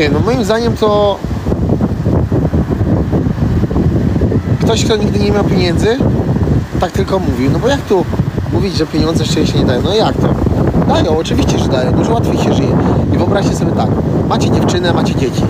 nie no moim zdaniem to ktoś, kto nigdy nie miał pieniędzy, tak tylko mówił. No bo jak tu mówić, że pieniądze szczęście nie dają? No jak to? Dają, oczywiście, że dają. Dużo łatwiej się żyje. I wyobraźcie sobie tak, macie dziewczynę, macie dzieci.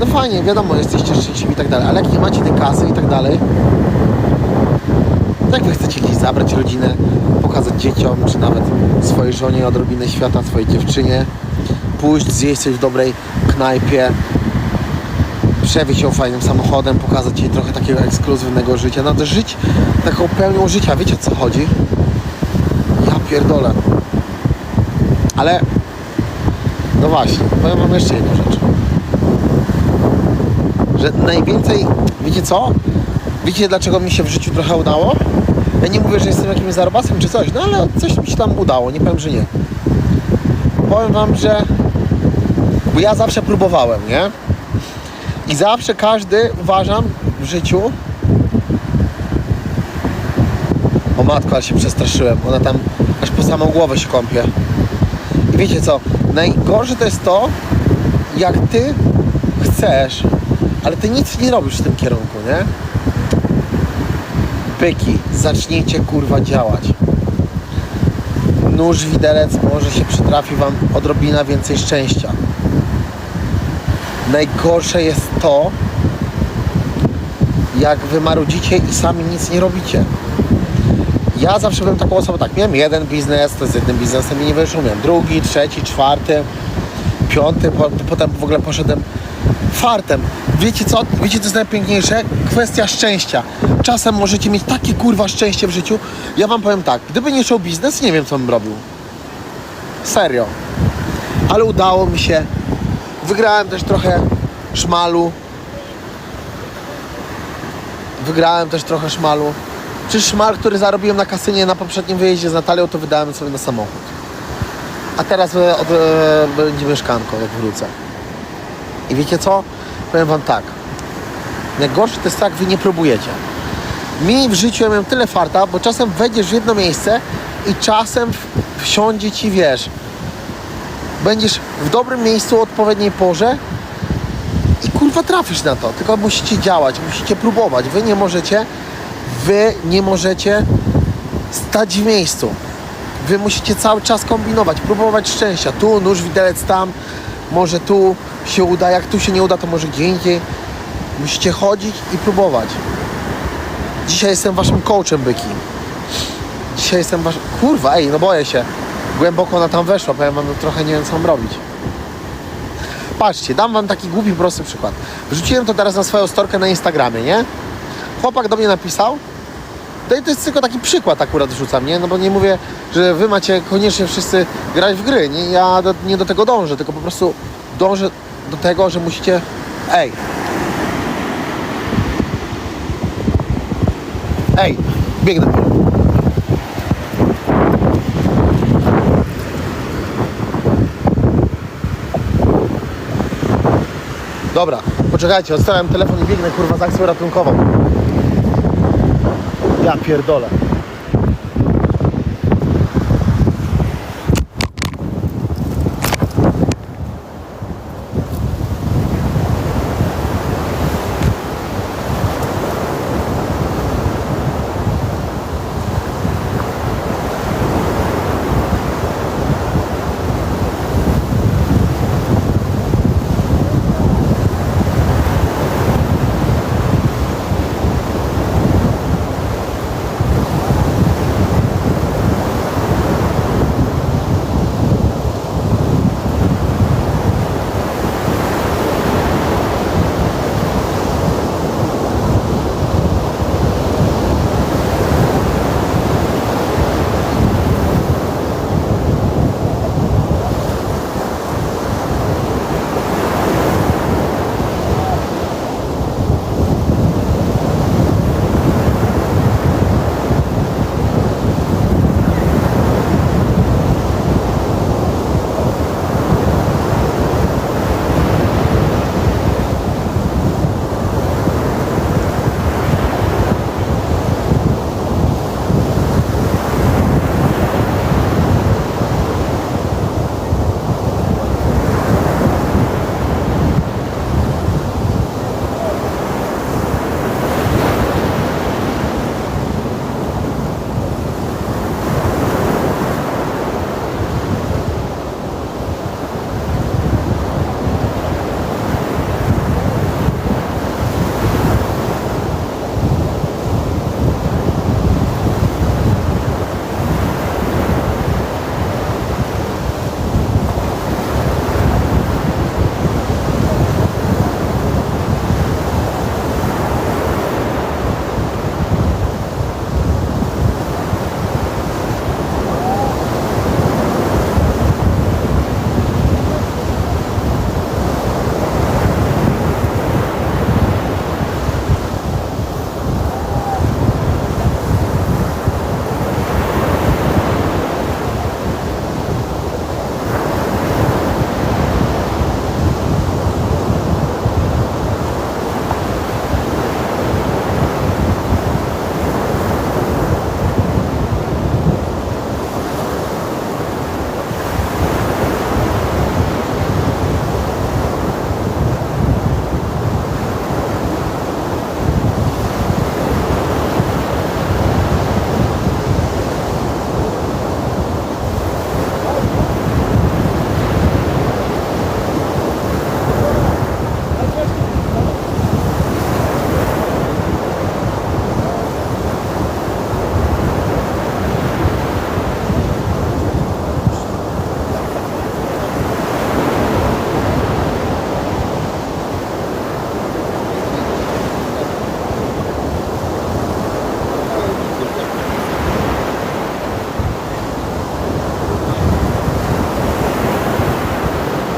No fajnie, wiadomo, jesteście szczęśliwi i tak dalej, ale jak nie macie tej kasy i tak dalej, to jak wy chcecie gdzieś zabrać rodzinę, pokazać dzieciom, czy nawet swojej żonie odrobinę świata, swojej dziewczynie, pójść, zjeść coś w dobrej knajpie, przewieźć ją fajnym samochodem, pokazać jej trochę takiego ekskluzywnego życia, no to żyć taką pełnią życia, wiecie o co chodzi? Ja pierdolę. Ale, no właśnie, powiem wam jeszcze jedną rzecz. Że najwięcej, wiecie co? Wiecie dlaczego mi się w życiu trochę udało? Ja nie mówię, że jestem jakimś zarobasem czy coś, no ale coś mi się tam udało, nie powiem, że nie. Powiem wam, że bo ja zawsze próbowałem, nie? I zawsze każdy, uważam, w życiu o matko, ale się przestraszyłem. Ona tam aż po samą głowę się kąpie. I wiecie co? Najgorsze to jest to, jak ty chcesz, ale ty nic nie robisz w tym kierunku, nie? Byki, zacznijcie kurwa działać. Nóż widelec może się przytrafi wam odrobina więcej szczęścia. Najgorsze jest to, jak wy marudzicie i sami nic nie robicie. Ja zawsze byłem taką osobą, tak, miałem jeden biznes, to z jednym biznesem mi nie wyszło, miałem drugi, trzeci, czwarty, piąty, po, potem w ogóle poszedłem fartem. Wiecie co? Wiecie co jest najpiękniejsze? Kwestia szczęścia. Czasem możecie mieć takie kurwa szczęście w życiu. Ja wam powiem tak, gdyby nie show biznes, nie wiem co bym robił. Serio. Ale udało mi się. Wygrałem też trochę szmalu. Wygrałem też trochę szmalu. Czy szmal, który zarobiłem na kasynie na poprzednim wyjeździe z Natalią, to wydałem sobie na samochód. A teraz e, od, e, będzie mieszkanko, jak wrócę. I wiecie co? Powiem wam tak. Najgorsze to jest tak, wy nie próbujecie. Mi w życiu ja miałem tyle farta, bo czasem wejdziesz w jedno miejsce i czasem wsiądzie ci, wiesz, będziesz w dobrym miejscu o odpowiedniej porze i kurwa trafisz na to. Tylko musicie działać, musicie próbować. Wy nie możecie, wy nie możecie stać w miejscu. Wy musicie cały czas kombinować, próbować szczęścia. Tu nóż, widelec tam, może tu się uda, jak tu się nie uda, to może gdzie indziej. Musicie chodzić i próbować. Dzisiaj jestem waszym coachem, byki. Dzisiaj jestem waszym... Kurwa, ej, no boję się. Głęboko ona tam weszła, powiem wam, no trochę nie wiem, co mam robić. Patrzcie, dam wam taki głupi, prosty przykład. Wrzuciłem to teraz na swoją storkę na Instagramie, nie? Chłopak do mnie napisał, no i to jest tylko taki przykład akurat wrzucam, nie? No bo nie mówię, że wy macie koniecznie wszyscy grać w gry. Nie, ja do, nie do tego dążę, tylko po prostu dążę do tego, że musicie... Ej! Ej! Biegnę. Dobra, poczekajcie, odstawiam telefon i biegnę kurwa z akcją ratunkową. Ja pierdolę.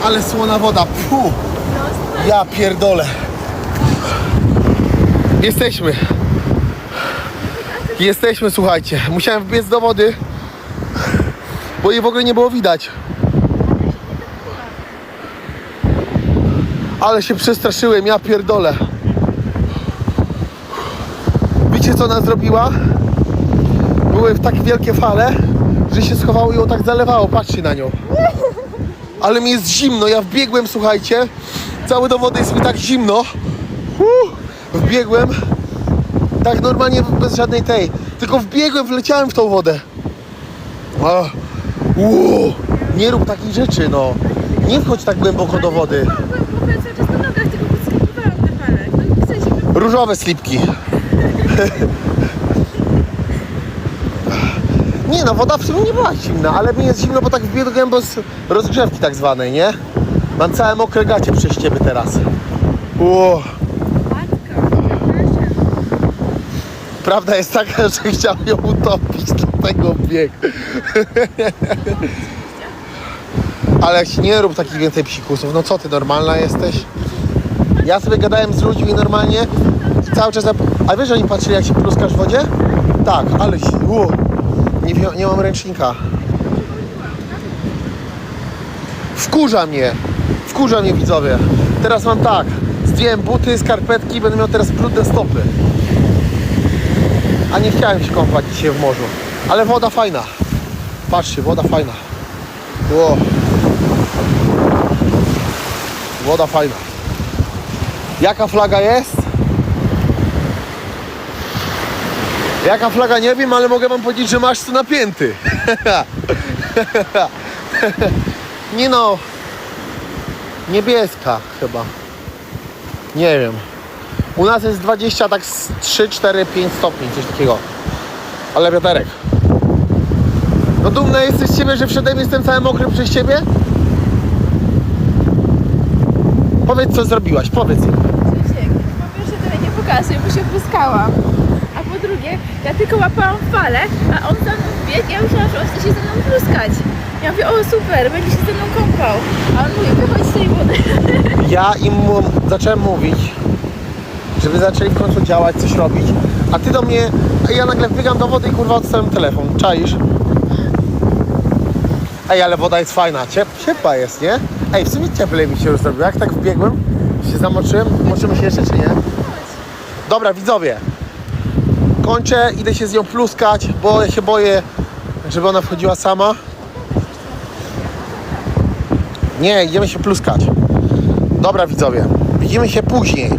Ale słona woda. Puh. Ja pierdolę. Jesteśmy. Jesteśmy, słuchajcie. Musiałem wbiec do wody, bo jej w ogóle nie było widać. Ale się przestraszyłem, ja pierdolę. Wiecie co ona zrobiła? Były tak wielkie fale, że się schowało i ją tak zalewało. Patrzcie na nią. Ale mi jest zimno, ja wbiegłem, słuchajcie. Cały do wody jest mi tak zimno. Uh, wbiegłem. Tak normalnie bez żadnej tej. Tylko wbiegłem, wleciałem w tą wodę. O, uh, nie rób takich rzeczy, no. Nie wchodź tak głęboko do wody. Byłam cały czas na nogach, tylko podskakiwałam te fale. No chcę się wy- Różowe slipki. Nie no, woda w sumie nie była zimna, ale mi jest zimno, bo tak wbiegłem bez rozgrzewki tak zwanej, nie? Mam całe mokre gacie przez ciebie teraz. Matka. Prawda jest taka, że chciał ją utopić, dlatego bieg. Ale nie rób takich więcej psikusów. No co ty, normalna jesteś? Ja sobie gadałem z ludźmi normalnie cały czas... A wiesz, że oni patrzyli jak się pluskasz w wodzie? Tak, ale... U, nie, nie mam ręcznika. Wkurza mnie. Wkurza mnie widzowie. Teraz mam tak. Zdjąłem buty, skarpetki, będę miał teraz brudne stopy. A nie chciałem się kąpać dzisiaj w morzu. Ale woda fajna. Patrzcie, woda fajna. Ło. Woda fajna. Jaka flaga jest? Jaka flaga nie wiem, ale mogę wam powiedzieć, że masz tu napięty. nie no. Niebieska chyba. Nie wiem. U nas jest 20, tak z 3, 4, 5 stopni, coś takiego. Ale wiaterek. No dumna jesteś z ciebie, że wszedłem jestem cały mokry przez ciebie? Powiedz co zrobiłaś, powiedz. Krzysiek, po pierwsze tyle nie pokazuj, bo się pluskałam. Drugie, ja tylko łapałam falę, a on za mną wbiegł, ja myślałam, że on chce się ze mną pluskać. Ja mówię, o super, będzie się ze mną kąpał. A on mówi, wychodź z tej wody. Ja im mu, zacząłem mówić, żeby zaczęli w końcu działać, coś robić. A ty do mnie, a ja nagle wbiegam do wody i kurwa odstałem telefon. Czaisz? Ej, ale woda jest fajna, Ciep, ciepła jest, nie? Ej, w sumie cieplej mi się już zrobiło. Jak tak wbiegłem, się zamoczyłem, moczymy się jeszcze czy nie? Dobra, widzowie. Kończę, idę się z nią pluskać, bo ja się boję, żeby ona wchodziła sama. Nie, idziemy się pluskać. Dobra widzowie, widzimy się później.